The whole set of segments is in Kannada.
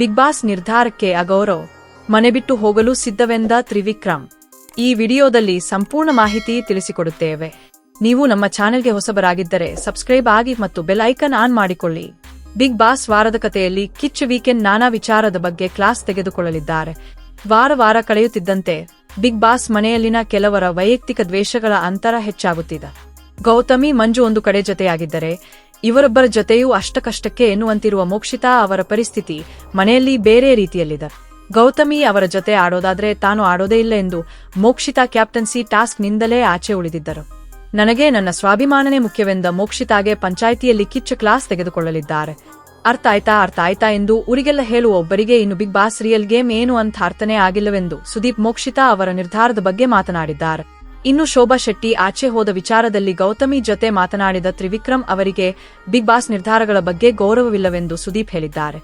ಬಿಗ್ ಬಾಸ್ ನಿರ್ಧಾರಕ್ಕೆ ಅಗೌರವ್, ಮನೆ ಬಿಟ್ಟು ಹೋಗಲು ಸಿದ್ಧವೆಂದ ತ್ರಿವಿಕ್ರಮ್. ಈ ವಿಡಿಯೋದಲ್ಲಿ ಸಂಪೂರ್ಣ ಮಾಹಿತಿ ತಿಳಿಸಿಕೊಡುತ್ತೇವೆ. ನೀವು ನಮ್ಮ ಚಾನೆಲ್ಗೆ ಹೊಸಬರಾಗಿದ್ದರೆ ಸಬ್ಸ್ಕ್ರೈಬ್ ಆಗಿ ಮತ್ತು ಬೆಲ್ ಐಕನ್ ಆನ್ ಮಾಡಿಕೊಳ್ಳಿ. ಬಿಗ್ ಬಾಸ್ ವಾರದ ಕಥೆಯಲ್ಲಿ ಕಿಚ್ಚ ವೀಕೆಂಡ್ ನಾನಾ ವಿಚಾರದ ಬಗ್ಗೆ ಕ್ಲಾಸ್ ತೆಗೆದುಕೊಳ್ಳಲಿದ್ದಾರೆ. ವಾರ ವಾರ ಕಳೆಯುತ್ತಿದ್ದಂತೆ ಬಿಗ್ ಬಾಸ್ ಮನೆಯಲ್ಲಿನ ಕೆಲವರ ವೈಯಕ್ತಿಕ ದ್ವೇಷಗಳ ಅಂತರ ಹೆಚ್ಚಾಗುತ್ತಿದೆ. ಗೌತಮಿ, ಮಂಜು ಒಂದು ಕಡೆ ಜೊತೆಯಾಗಿದ್ದರೆ ಇವರೊಬ್ಬರ ಜೊತೆಯೂ ಅಷ್ಟಕಷ್ಟಕ್ಕೆ ಎನ್ನುವಂತಿರುವ ಮೋಕ್ಷಿತಾ ಅವರ ಪರಿಸ್ಥಿತಿ ಮನೆಯಲ್ಲಿ ಬೇರೆ ರೀತಿಯಲ್ಲಿದೆ. ಗೌತಮಿ ಅವರ ಜೊತೆ ಆಡೋದಾದ್ರೆ ತಾನು ಆಡೋದೇ ಇಲ್ಲ ಎಂದು ಮೋಕ್ಷಿತಾ ಕ್ಯಾಪ್ಟನ್ಸಿ ಟಾಸ್ಕ್ನಿಂದಲೇ ಆಚೆ ಉಳಿದಿದ್ದರು. ನನಗೆ ನನ್ನ ಸ್ವಾಭಿಮಾನನೇ ಮುಖ್ಯವೆಂದ ಮೋಕ್ಷಿತಾಗೆ ಪಂಚಾಯಿತಿಯಲ್ಲಿ ಕಿಚ್ಚು ಕ್ಲಾಸ್ ತೆಗೆದುಕೊಳ್ಳಲಿದ್ದಾರೆ. ಅರ್ಥ ಆಯ್ತಾ ಅರ್ಥ ಆಯ್ತಾ ಎಂದು ಊರಿಗೆಲ್ಲ ಹೇಳುವ ಒಬ್ಬರಿಗೆ ಇನ್ನು ಬಿಗ್ ಬಾಸ್ ರಿಯಲ್ ಗೇಮ್ ಏನು ಅಂತ ಅರ್ಥನೇ ಆಗಿಲ್ಲವೆಂದು ಸುದೀಪ್ ಮೋಕ್ಷಿತಾ ಅವರ ನಿರ್ಧಾರದ ಬಗ್ಗೆ ಮಾತನಾಡಿದ್ದಾರೆ. ಇನ್ನು ಶೋಭಾ ಶೆಟ್ಟಿ ಆಚೆ ಹೋದ ವಿಚಾರದಲ್ಲಿ ಗೌತಮಿ ಜೊತೆ ಮಾತನಾಡಿದ ತ್ರಿವಿಕ್ರಮ್ ಅವರಿಗೆ ಬಿಗ್ ಬಾಸ್ ನಿರ್ಧಾರಗಳ ಬಗ್ಗೆ ಗೌರವವಿಲ್ಲವೆಂದು ಸುದೀಪ್ ಹೇಳಿದ್ದಾರೆ.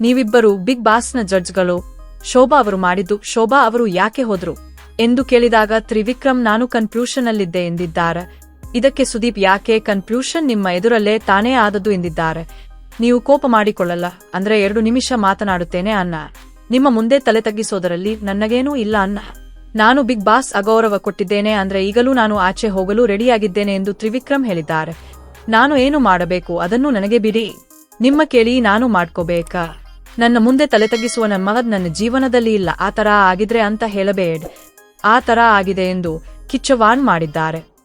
ನೀವಿಬ್ಬರು ಬಿಗ್ ಬಾಸ್ನ ಜಡ್ಜ್ಗಳು. ಶೋಭಾ ಅವರು ಮಾಡಿದ್ದು ಶೋಭಾ ಅವರು ಯಾಕೆ ಹೋದ್ರು? ಎಂದು ಕೇಳಿದಾಗ ತ್ರಿವಿಕ್ರಮ್, ನಾನು ಕನ್ಫ್ಯೂಷನ್ ಅಲ್ಲಿದ್ದೆ ಎಂದಿದ್ದಾರೆ. ಇದಕ್ಕೆ ಸುದೀಪ್ ಯಾಕೆ ಕನ್ಫ್ಯೂಷನ್? ನಿಮ್ಮ ಎದುರಲ್ಲೇ ತಾನೇ ಆದದ್ದು ಎಂದಿದ್ದಾರೆ. ನೀವು ಕೋಪ ಮಾಡಿಕೊಳ್ಳಲ್ಲ, ಅಂದ್ರೆ ಎರಡು ನಿಮಿಷ ಮಾತನಾಡುತ್ತೇನೆ ಅನ್ನ. ನಿಮ್ಮ ಮುಂದೆ ತಲೆ ತಗ್ಗಿಸೋದರಲ್ಲಿ ನನಗೇನೂ ಇಲ್ಲ ಅನ್ನ. ನಾನು ಬಿಗ್ ಬಾಸ್ ಅಗೌರವ ಕೊಟ್ಟಿದ್ದೇನೆ ಅಂದ್ರೆ ಈಗಲೂ ನಾನು ಆಚೆ ಹೋಗಲು ರೆಡಿಯಾಗಿದ್ದೇನೆ ಎಂದು ತ್ರಿವಿಕ್ರಮ್ ಹೇಳಿದ್ದಾರೆ. ನಾನು ಏನು ಮಾಡಬೇಕು ಅದನ್ನು ನನಗೆ ಬಿಡಿ. ನಿಮ್ಮ ಕೇಳಿ ನಾನು ಮಾಡ್ಕೋಬೇಕಾ? ನನ್ನ ಮುಂದೆ ತಲೆ ತಗ್ಗಿಸುವ ಮಗದ್ ನನ್ನ ಜೀವನದಲ್ಲಿ ಇಲ್ಲ. ಆ ತರ ಆಗಿದ್ರೆ ಅಂತ ಹೇಳಬೇಡ. ಆ ತರ ಆಗಿದೆ ಎಂದು ಕಿಚ್ಚವಾನ್ ಮಾಡಿದ್ದಾರೆ.